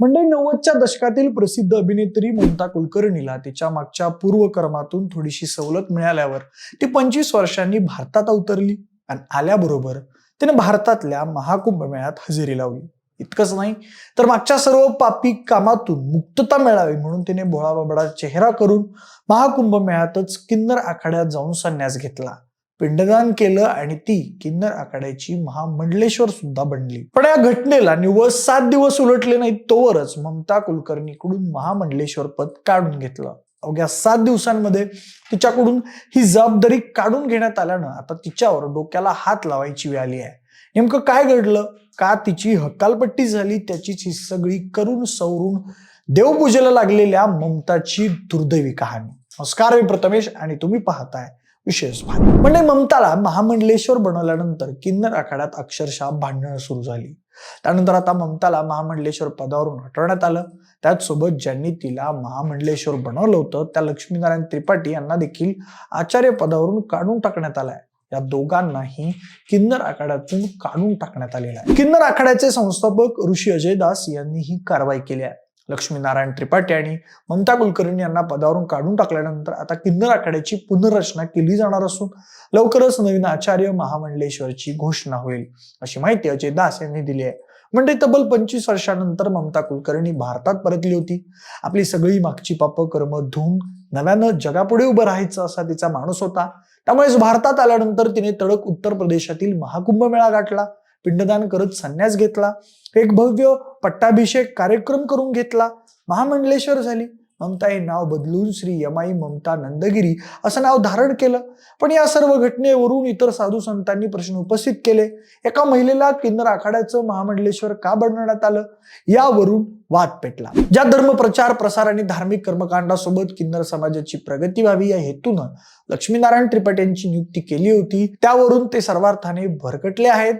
म्हणजे नव्वदच्या दशकातील प्रसिद्ध अभिनेत्री ममता कुलकर्णीला तिच्या मागच्या पूर्वकर्मातून थोडीशी सवलत मिळाल्यावर ती पंचवीस वर्षांनी भारतात अवतरली आणि आल्याबरोबर तिने भारतातल्या महाकुंभ मेळ्यात हजेरी लावली. इतकंच नाही तर मागच्या सर्व पापी कामातून मुक्तता मिळावी म्हणून तिने भोळाबाबडा चेहरा करून महाकुंभ मेळ्यातच किन्नर आखाड्यात जाऊन संन्यास घेतला. पिंडदान केलं आणि ती किन्नर आखाड्याची महामंडलेश्वर सुद्धा बनली. पण या घटनेला निव्वळ सात दिवस उलटले नाहीत तोवरच ममता कुलकर्णीकडून महामंडलेश्वर पद काढून घेतलं. अवघ्या सात दिवसांमध्ये तिच्याकडून ही जबाबदारी काढून घेण्यात आल्यानं आता तिच्यावर डोक्याला हात लावायची वेळ आली आहे. नेमकं काय घडलं? का तिची हकालपट्टी झाली? त्याचीच ही सगळी करून सवरून देवपूजेला लागलेल्या ममताची दुर्दैवी कहाणी. नमस्कार मी प्रथमेश आणि तुम्ही पाहताय विशेष भाग म्हणजे ममताला महामंडलेश्वर बनवल्यानंतर किन्नर आखाड्यात अक्षरशः भांडणं सुरू झाली. त्यानंतर आता ममताला महामंडलेश्वर पदावरून हटवण्यात आलं. त्याचसोबत ज्यांनी तिला महामंडलेश्वर बनवलं होतं त्या लक्ष्मीनारायण त्रिपाठी यांना देखील आचार्य पदावरून काढून टाकण्यात आलाय. या दोघांनाही किन्नर आखाड्यातून काढून टाकण्यात आलेलं आहे. किन्नर आखाड्याचे संस्थापक ऋषी अजय दास यांनी ही कारवाई केली आहे. लक्ष्मीनारायण त्रिपाठी आणि ममता कुलकर्णी यांना पदावरून काढून टाकल्यानंतर आता किन्नर आखाड्याची पुनर्रचना केली जाणार असून लवकरच नवीन आचार्य महामंडलेश्वरची घोषणा होईल अशी माहिती अजय दास यांनी दिली आहे. म्हणजे तब्बल पंचवीस वर्षानंतर ममता कुलकर्णी भारतात परतली होती. आपली सगळी मागची पाप कर्म धुवून नव्यानं जगापुढे उभं राहायचं असा तिचा माणूस होता. त्यामुळेच भारतात आल्यानंतर तिने तडक उत्तर प्रदेशातील महाकुंभ मेळा गाठला. पिंडदान करत संन्यास घेतला. एक भव्य पट्टाभिषेक कार्यक्रम करून घेतला. महामंडलेश्वर झाली. ममता हे नाव बदलून श्री यमाई ममता नंदगिरी असं नाव धारण केलं. पण या सर्व घटनेवरून इतर साधू संतांनी प्रश्न उपस्थित केले. एका महिलेला किन्नर आखाड्याचं महामंडलेश्वर का बनवण्यात आलं? यावरून वाद पेटला. ज्या धर्म प्रचार प्रसार आणि धार्मिक कर्मकांडासोबत किन्नर समाजाची प्रगती व्हावी या हेतूनं लक्ष्मीनारायण त्रिपाठी यांची नियुक्ती केली होती त्यावरून ते सर्वार्थाने भरकटले आहेत.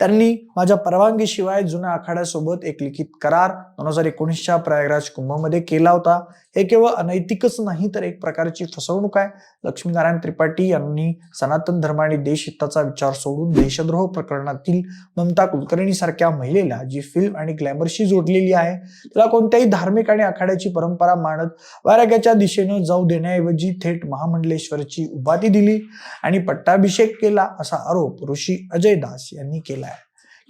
त्यांनी माझ्या परवानगीशिवाय जुन्या आखाड्यासोबत एक लिखित करार दोन हजार एकोणीसच्या प्रयागराज कुंभमध्ये केला होता. हे केवळ अनैतिकच नाही तर एक प्रकारची फसवणूक आहे. लक्ष्मीनारायण त्रिपाठी यांनी सनातन धर्म आणि देशहिताचा विचार सोडून देशद्रोह प्रकरणातील ममता कुलकर्णी सारख्या महिलेला जी फिल्म आणि ग्लॅमरशी जोडलेली आहे तिला कोणत्याही धार्मिक आणि आखाड्याची परंपरा मानत वैराग्याच्या दिशेनं जाऊ देण्याऐवजी थेट महामंडलेश्वरची उपाधी दिली आणि पट्टाभिषेक केला असा आरोप ऋषी अजय दास यांनी केला आहे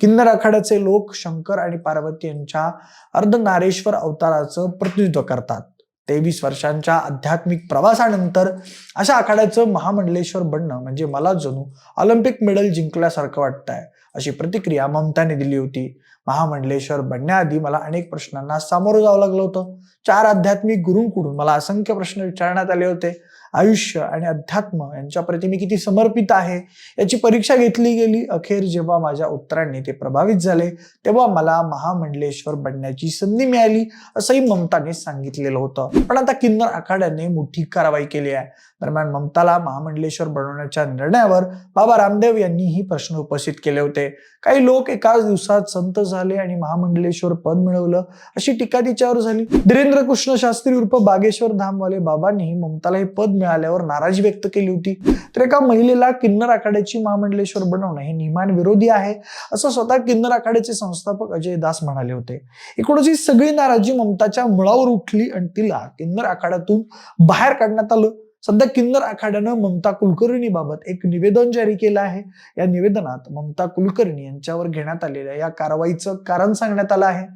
किन्नर आखाड्याचे लोक शंकर आणि पार्वती यांच्या अर्धनारेश्वर अवताराचं प्रतिनिधित्व करतात. तेवीस वर्षांच्या आध्यात्मिक प्रवासानंतर अशा आखाड्याचं महामंडलेश्वर बनणं म्हणजे मला जणू ऑलिम्पिक मेडल जिंकल्यासारखं वाटतंय अशी प्रतिक्रिया ममताने दिली होती. महामंडलेश्वर बनण्याआधी मला अनेक प्रश्नांना सामोरं जावं लागलं होतं. चार आध्यात्मिक गुरूंकडून मला असंख्य प्रश्न विचारण्यात आले होते. आयुष्य आणि अध्यात्म यांच्याप्रती मी किती समर्पित आहे याची परीक्षा घेतली गेली. अखेर जेव्हा माझ्या उत्तरांनी ते प्रभावित झाले तेव्हा मला महामंडलेश्वर बनण्याची संधी मिळाली असंही ममताने सांगितलेलं होतं. पण आता किन्नर आखाड्याने मोठी कारवाई केली आहे. दरम्यान ममताला महामंडलेश्वर बनवण्याच्या निर्णयावर बाबा रामदेव यांनीही प्रश्न उपस्थित केले होते. काही लोक एकाच दिवसात संत झाले आणि महामंडलेश्वर पद मिळवलं. अशी टीका तिच्यावर झाली. धीरेंद्र कृष्ण शास्त्री उर्फ बागेश्वर धामवाले बाबांनी ममताला हे पद मिळाल्यावर नाराजी व्यक्त केली होती. तर एका महिलेला किन्नर आखाड्याची महामंडलेश्वर बनवणं हे नियमान विरोधी आहे असं स्वतः किन्नर आखाड्याचे संस्थापक अजय दास म्हणाले होते. एकूणच ही सगळी नाराजी ममताच्या मुळावर उठली आणि तिला किन्नर आखाड्यातून बाहेर काढण्यात आलं. सध्या किन्नर आखाड्यानं ममता कुलकर्णी बाबत एक निवेदन जारी केलं आहे. या निवेदनात ममता कुलकर्णी यांच्यावर घेण्यात आलेल्या या कारवाईचं कारण सांगण्यात आलं आहे.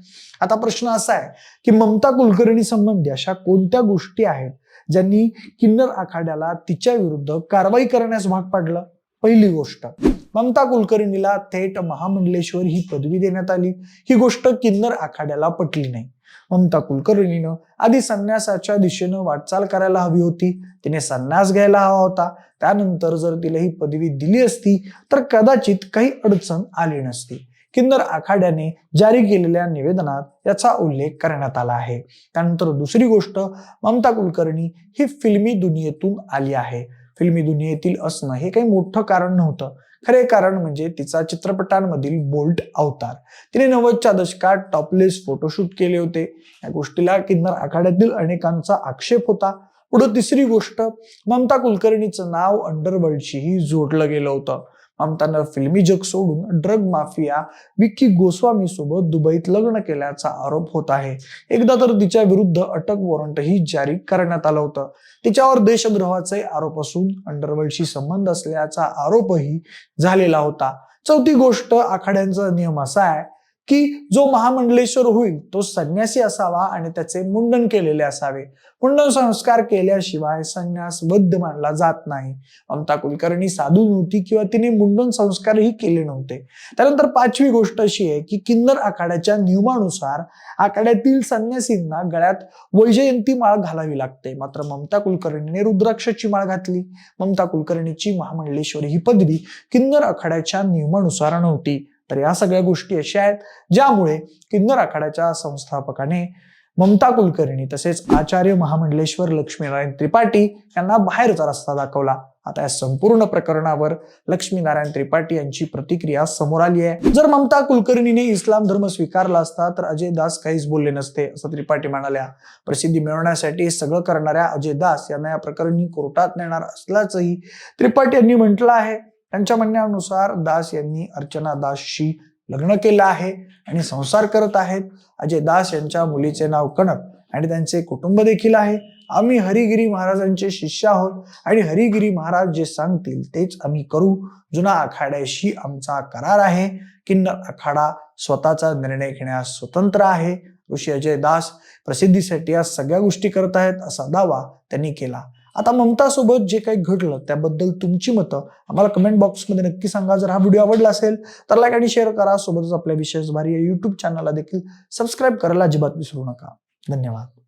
आता प्रश्न असा आहे की ममता कुलकर्णी संबंधी अशा कोणत्या गोष्टी आहेत ज्यांनी किन्नर आखाड्याला तिच्या विरुद्ध कारवाई करण्यास भाग पाडलं? पहिली गोष्ट ममता कुलकर्णीला थेट महामंडलेश्वर ही पदवी देण्यात आली. ही गोष्ट किन्नर आखाड्याला पटली नाही. ममता कुलकर्णीनं आधी संन्यासाच्या दिशेनं वाटचाल करायला हवी होती. तिने संन्यास घ्यायला हवा होता. त्यानंतर जर तिला ही पदवी दिली असती तर कदाचित काही अडचण आली नसती. किन्नर आखाड्याने जारी केलेल्या निवेदनात याचा उल्लेख करण्यात आला आहे. त्यानंतर दुसरी गोष्ट ममता कुलकर्णी ही फिल्मी दुनियेतून आली आहे. फिल्मी दुनियेतील असणं हे काही मोठं कारण नव्हतं. खरे कारण म्हणजे तिचा चित्रपटांमधील बोल्ट अवतार. तिने नव्वदच्या दशकात टॉपलेस फोटोशूट केले होते. या गोष्टीला किन्नर आखाड्यातील अनेकांचा आक्षेप होता. पुढे तिसरी गोष्ट ममता कुलकर्णीचं नाव अंडरवर्ल्डशीही जोडलं गेलं होतं. ममतानं फिल्मी जग सोडून ड्रग माफिया विक्की गोस्वामी सोबत दुबईत लग्न केल्याचा आरोप होत आहे. एकदा तर तिच्या विरुद्ध अटक वॉरंटही जारी करण्यात आलं होतं. तिच्यावर देशद्रोहाचे आरोप असून अंडरवर्ल्डशी संबंध असल्याचा आरोपही झालेला होता. चौथी गोष्ट आखाड्यांचा नियम असा आहे की जो महामंडलेश्वर होईल तो संन्यासी असावा आणि त्याचे मुंडन केलेले असावे. मुंडन संस्कार केल्याशिवाय संन्यास बद्ध मानला जात नाही. ममता कुलकर्णी साधू नव्हती किंवा तिने मुंडन संस्कारही केले नव्हते. त्यानंतर पाचवी गोष्ट अशी आहे की किन्नर आखाड्याच्या नियमानुसार आखाड्यातील संन्यासींना गळ्यात वैजयंती माळ घालावी लागते. मात्र ममता कुलकर्णीने रुद्राक्षाची माळ घातली. ममता कुलकर्णीची महामंडलेश्वरी ही पदवी किन्नर आखाड्याच्या नियमानुसार नव्हती. तर या सगळ्या गोष्टी अशा आहेत ज्यामुळे किन्नर आखाड्याच्या संस्थापकाने ममता कुलकर्णी तसेच आचार्य महामंडलेश्वर लक्ष्मीनारायण त्रिपाठी यांना बाहेरचा रस्ता दाखवला. आता या संपूर्ण प्रकरणावर लक्ष्मीनारायण त्रिपाठी यांची प्रतिक्रिया समोर आली आहे. जर ममता कुलकर्णीने इस्लाम धर्म स्वीकारला असता तर अजय दास काहीच बोलले नसते असं त्रिपाठी म्हणाल्या. प्रसिद्धी मिळवण्यासाठी सगळं करणाऱ्या अजय दास यांना या प्रकरणी कोर्टात नेणार असल्याचंही त्रिपाठी यांनी म्हटलं आहे. त्यांच्या म्हणण्यानुसार दास यांनी अर्चना दासशी लग्न केलं आहे आणि संसार करत आहेत. अजय दास यांच्या मुलीचे नाव कनक आणि त्यांचे कुटुंब देखील आहे. आम्ही हरिगिरी महाराजांचे शिष्य आहोत आणि हरिगिरी महाराज जे सांगतील तेच आम्ही करू. जुना आखाड्याशी आमचा करार आहे. किन्नर आखाडा स्वतःचा निर्णय घेण्यास स्वतंत्र आहे. ऋषी अजय दास प्रसिद्धीसाठी या सगळ्या गोष्टी करत आहेत असा दावा त्यांनी केला. आता ममतासोबत जे काही घडलं त्याबद्दल तुमची मतं आम्हाला कमेंट बॉक्समध्ये नक्की सांगा. जर हा व्हिडिओ आवडला असेल तर लाईक आणि शेअर करा. सोबतच आपल्या विशेष भारी या युट्यूब चॅनलला देखील सबस्क्राईब करायला अजिबात विसरू नका. धन्यवाद.